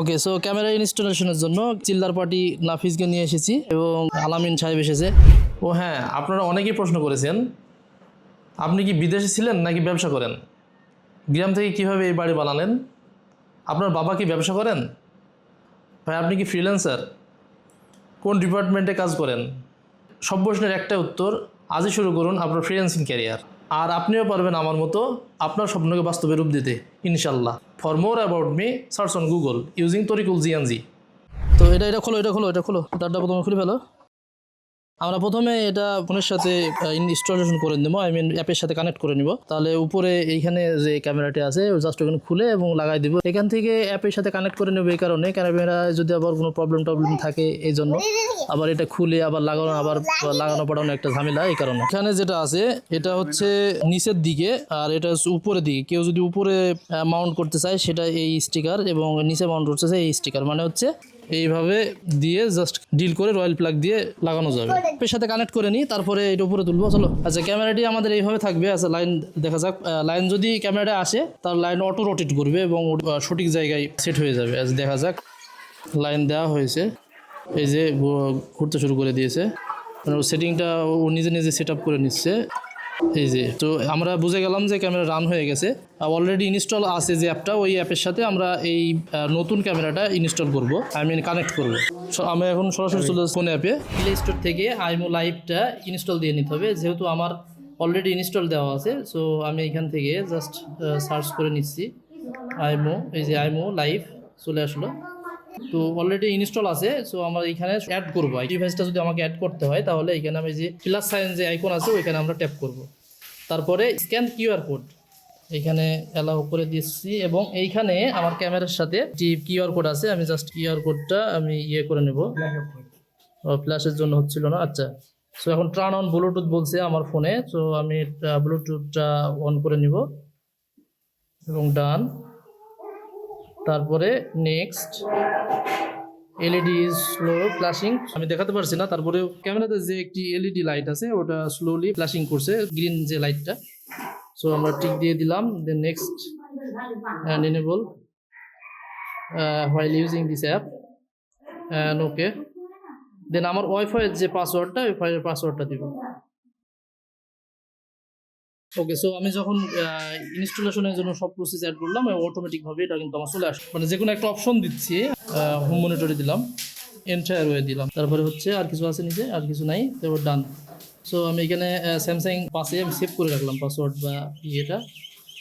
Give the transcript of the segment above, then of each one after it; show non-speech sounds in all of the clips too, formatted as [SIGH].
Okay so camera ইনস্টলেশনের জন্য চিল্লার party নাফিজকে নিয়ে এসেছি এবং আলামিন সাহেব এসেছে। ও হ্যাঁ আপনারা অনেকেই প্রশ্ন করেছেন, আপনি কি বিদেশে ছিলেন নাকি ব্যবসা করেন? গ্রাম থেকে কীভাবে এই বাড়ি বানালেন? আপনার বাবা কি ব্যবসা করেন? ভাই, আপনি কি ফ্রিল্যান্সার কোন ডিপার্টমেন্টে কাজ করেন? সব প্রশ্নের একটা উত্তর, আজই শুরু করুন আপনার ফ্রিল্যান্সিং ক্যারিয়ার আর আপনিও পারবেন আমার মতো আপনার স্বপ্নকে বাস্তবে রূপ দিতে ইনশাল্লাহ for more about me search on Google using Tariqul জিয়ানজি তো এটা এটা খোলো এটা খোলো এটা খোলো। তারটা প্রথমে খুলে ফেলো। আমরা প্রথমে এটা ফোনের সাথে ইনস্টলেশন করে নেব আই মিন অ্যাপের সাথে কানেক্ট করে নিব। তাহলে উপরে এইখানে যে ক্যামেরাটি আছে জাস্ট ওখানে খুলে এবং লাগাই দিব। এখান থেকে অ্যাপের সাথে কানেক্ট করে নেব এই কারণে। ক্যামেরা যদি আবার কোনো প্রবলেম টবলেম থাকে এই জন্য আবার এটা খুলে আবার লাগানো আবার লাগানো পড়ানো একটা ঝামেলা এই কারণে। এখানে যেটা আছে, এটা হচ্ছে নিচের দিকে আর এটা হচ্ছে উপরের দিকে। কেউ যদি উপরে মাউন্ট করতে চায়, সেটা এই স্টিকার এবং নিচে মাউন্ট করতে চায়, এই স্টিকার মানে হচ্ছে এইভাবে দিয়ে জাস্ট ডিল করে রয়্যাল প্লাগ দিয়ে লাগানো যাবে। এর সাথে কানেক্ট করে নিই তারপরে এটা উপরে তুলবো। চলো আচ্ছা ক্যামেরাটি আমাদের এইভাবে থাকবে। আচ্ছা লাইন দেখা যাক। লাইন যদি ক্যামেরাটা আসে তার লাইন অটো রোটেট করবে এবং সঠিক জায়গায় সেট হয়ে যাবে। আজ দেখা যাক। লাইন দেওয়া হয়েছে। এই যে ঘুরতে শুরু করে দিয়েছে। মানে সেটিংটা ও নিজে নিজে সেট আপ করে নিচ্ছে। এই যে, তো আমরা বুঝে গেলাম যে ক্যামেরা রান হয়ে গেছে। অলরেডি ইনস্টল আছে যে অ্যাপটা ওই অ্যাপের সাথে আমরা এই নতুন ক্যামেরাটা ইনস্টল করব আই মিন কানেক্ট করব। আমি এখন সরাসরি চলে ফোন অ্যাপে প্লে স্টোর থেকে আইমো লাইভটা ইনস্টল দিয়ে নিতে হবে, যেহেতু আমার অলরেডি ইনস্টল দেওয়া আছে সো আমি এখান থেকে জাস্ট সার্চ করে নিচ্ছি। আইমো, এই যে আইমো লাইভ চলে আসলো। তো অলরেডি ইনস্টল আছে সো আমরা এখানে অ্যাড করব। ডিভাইসটা যদি আমাকে অ্যাড করতে হয়, তাহলে এখানে আমি যে প্লাস সাইন যে আইকন আছে, ওইখানে আমরা ট্যাপ করব। তারপরে স্ক্যান কিউআর কোড এখানে অ্যালাউ করে দিচ্ছি এবং এইখানে আমার ক্যামেরার সাথে যে কিউআর কোড আছে, আমি জাস্ট কিউআর কোডটা আমি ইয়ে করে নেব। ফ্ল্যাশের জন্য হচ্ছিল না আচ্ছা। সো এখন ট্রান অন ব্লুটুথ বলছে আমার ফোনে সো আমি ব্লুটুথটা অন করে নিব। এবং ডান তারপরে নেক্সট এলইডি স্লো ফ্ল্যাশিং আমি দেখাতে পারছি না, তারপরে ক্যামেরাতে যে একটি এলইডি লাইট আছে, ওটা স্লোলি ফ্ল্যাশিং করছে গ্রিন যে লাইটটা সো আমরা টিক দিয়ে দিলাম then next and enable while using this app and okay then আমার ওয়াইফাইয়ের যে পাসওয়ার্ডটা ওয়াইফাইয়ের পাসওয়ার্ডটা দিব। ওকে সো আমি যখন ইনস্টলেশনের জন্য সব প্রসেস অ্যাড করলাম অটোমেটিকভাবে এটা কিন্তু আমার চলে আসবে মানে যে কোনো একটা অপশন দিচ্ছি হোম মনিটরে দিলাম এন্টায়ার ওয়ে দিলাম। তারপরে হচ্ছে আর কিছু আছে নিচে, আর কিছু নাই, তারপর ডান সো আমি এখানে স্যামসাং পাশে আমি সেভ করে রাখলাম পাসওয়ার্ড বা ইয়েটা।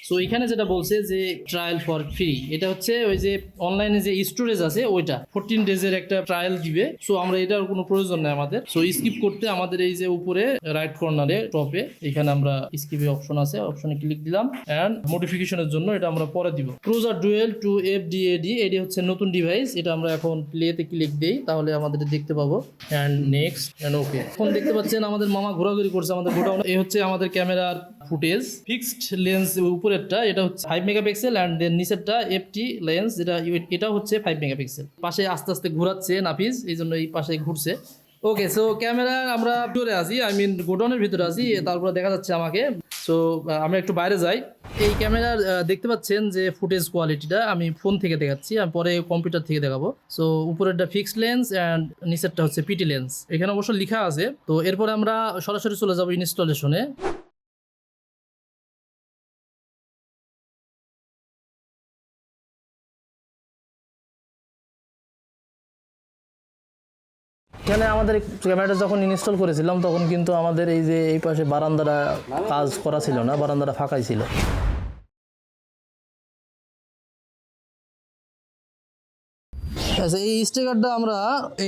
সো এখানে যেটা বলছে যে ট্রায়াল ফর ফ্রি এটা হচ্ছে ওই যে অনলাইনে যে স্টোরেজ আছে, ওইটা। ফোরটিন ডেজের একটা ট্রায়াল দিবে। সো আমরা এটার কোনো প্রয়োজন নেই আমাদের। সো স্কিপ করতে আমাদের এই যে উপরে রাইট কর্নারে টপে এখানে আমরা স্কিপে অপশন আছে। অপশনে ক্লিক দিলাম অ্যান্ড মডিফিকেশনের জন্য এটা আমরা পরে দিব। Cruiser dual two F DAD এটি হচ্ছে নতুন ডিভাইস এটা আমরা এখন প্লেতে ক্লিক দিই, তাহলে আমাদের দেখতে পাবো। অ্যান্ড নেক্সট অ্যান্ড ওকে এখন দেখতে পাচ্ছেন আমাদের মামা ঘোরাঘুরি করছে আমাদের গোডাউন। এই হচ্ছে আমাদের ক্যামেরার ফুটেজ ফিক্সড লেন্স উপরেরটা, এটা হচ্ছে ফাইভ মেগাপিক্সেল অ্যান্ড দেন নিচেরটা এফটি লেন্স যেটা এটা হচ্ছে ফাইভ মেগাপিক্সেল পাশে আস্তে আস্তে ঘোরাচ্ছে নাফিস এই জন্য এই পাশে ঘুরছে। ওকে সো ক্যামেরা আমরা ভিতরে আছি আই মিন গোডাউনের ভিতরে আছি, তারপরে দেখা যাচ্ছে আমাকে। সো আমরা একটু বাইরে যাই। এই ক্যামেরার দেখতে পাচ্ছেন যে ফুটেজ কোয়ালিটিটা আমি ফোন থেকে দেখাচ্ছি আমি পরে কম্পিউটার থেকে দেখাবো। সো উপরেরটা ফিক্সড লেন্স অ্যান্ড নিচেরটা হচ্ছে পিটি লেন্স এখানে অবশ্য লেখা আছে। তো এরপরে আমরা সরাসরি চলে যাব ইনস্টলেশনে এখানে আমাদের ক্যামেরাটা যখন ইনস্টল করেছিলাম, তখন কিন্তু আমাদের এই যে এই পাশে বারান্দাটা কাজ করা ছিল না, বারান্দাটা ফাঁকাই ছিল। আচ্ছা এই স্টিকারটা আমরা,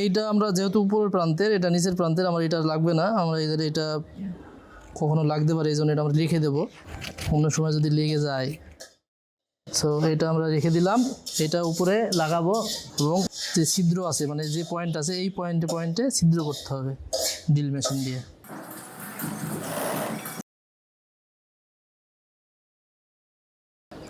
এইটা আমরা যেহেতু উপরের প্রান্তের, এটা নিচের প্রান্তের, আমার এটা লাগবে না। আমরা এদের এটা কখনো লাগতে পারে, এই জন্য এটা আমরা লিখে দেবো। অন্য সময় যদি লেগে যায়। সো এটা আমরা রেখে দিলাম। এটা উপরে লাগাবো এবং যে ছিদ্র আছে মানে যে পয়েন্ট আছে, এই পয়েন্টে পয়েন্টে ছিদ্র করতে হবে ড্রিল মেশিন দিয়ে।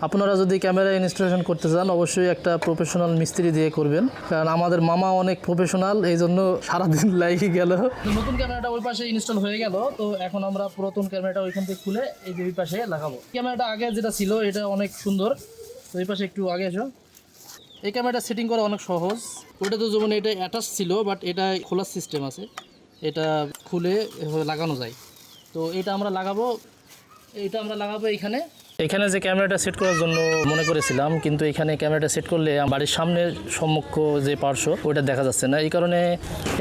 আপনারা যদি ক্যামেরা ইনস্টলেশন করতে চান, অবশ্যই একটা প্রফেশনাল মিস্ত্রি দিয়ে করবেন। কারণ আমাদের মামা অনেক প্রফেশনাল এই জন্য সারাদিন [LAUGHS] লাগিয়ে গেল। নতুন ক্যামেরাটা ওই পাশে ইনস্টল হয়ে গেল। তো এখন আমরা পুরাতন ক্যামেরাটা ওইখান থেকে খুলে এই যে ওই পাশে লাগাবো। ক্যামেরাটা আগে যেটা ছিল, এটা অনেক সুন্দর। তো এই পাশে একটু আগে এসো। এই ক্যামেরাটা সেটিং করা অনেক সহজ। ওটা তো যেমন এটা অ্যাটাচ ছিল বাট এটা খোলার সিস্টেম আছে। এটা খুলে এভাবে লাগানো যায়। তো এটা আমরা লাগাবো, এটা আমরা লাগাবো এখানে। এখানে যে ক্যামেরাটা সেট করার জন্য মনে করেছিলাম, কিন্তু এখানে ক্যামেরাটা সেট করলে বাড়ির সামনের সম্মুখ যে পার্শ্ব, ওইটা দেখা যাচ্ছে না। এই কারণে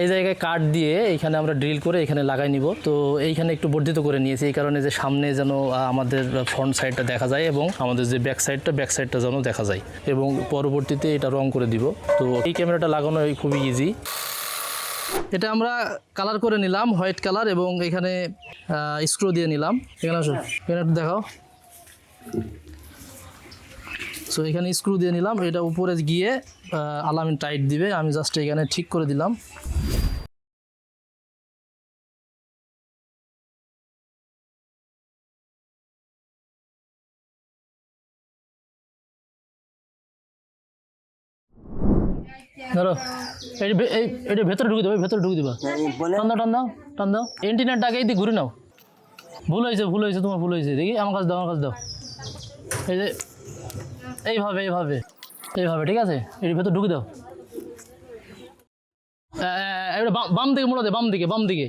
এই জায়গায় কাঠ দিয়ে এখানে আমরা ড্রিল করে এখানে লাগাই নিব। তো এইখানে একটু বর্ধিত করে নিয়েছি, এই কারণে যে সামনে যেন আমাদের ফ্রন্ট সাইডটা দেখা যায় এবং আমাদের যে ব্যাক সাইডটা ব্যাক সাইডটা যেন দেখা যায় এবং পরবর্তীতে এটা রং করে দিব। তো এই ক্যামেরাটা লাগানো খুবই ইজি এটা আমরা কালার করে নিলাম হোয়াইট কালার এবং এখানে স্ক্রু দিয়ে নিলাম। এখানে আসো এখানে একটু দেখাও। সো এখানে স্ক্রু দিয়ে নিলাম। এটা উপরে গিয়ে আলামিন টাইট দিবে। আমি জাস্ট এখানে ঠিক করে দিলাম। ধরো এই এটা ভেতরে ঢুকে দেবে ভেতরে ঢুকে দিবা। টান দাও টান দাও টান দাও। এন্টিনার ডাকে এই দিকে ঘুরে নাও। ভুল হয়েছে ভুল হয়েছে তোমার ভুল হয়েছে। দেখি আমার কাছে দাও আমার কাছে দাও। এই যে এইভাবে এইভাবে এইভাবে ঠিক আছে? এর ভেতর ঢুকে দাও। এটা বাম- দিকে মোড়া দে বাম দিকে বাম দিকে।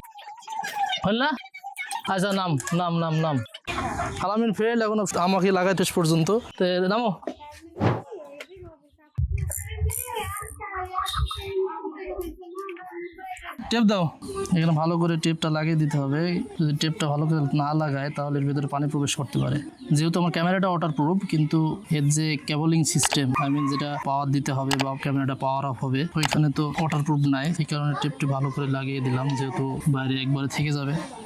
হল না? আচ্ছা নাম নাম নাম নাম। আলামিন ফেল এখন আমাকে লাগাইতে শেষ পর্যন্ত। তো নামো। টেপ দাও। এখানে ভালো করে টেপটা লাগিয়ে দিতে হবে। যদি টেপটা ভালো করে না লাগায়, তাহলে এর ভিতরে পানি প্রবেশ করতে পারে। যেহেতু আমার ক্যামেরাটা ওয়াটার প্রুফ কিন্তু এর যে কেবলিং সিস্টেম আই মিন যেটা পাওয়ার দিতে হবে বা ক্যামেরাটা পাওয়ার অফ হবে, ওইখানে তো ওয়াটার প্রুফ নাই। সেই কারণে টেপটি ভালো করে লাগিয়ে দিলাম, যেহেতু বাইরে একবারে থেকে যাবে।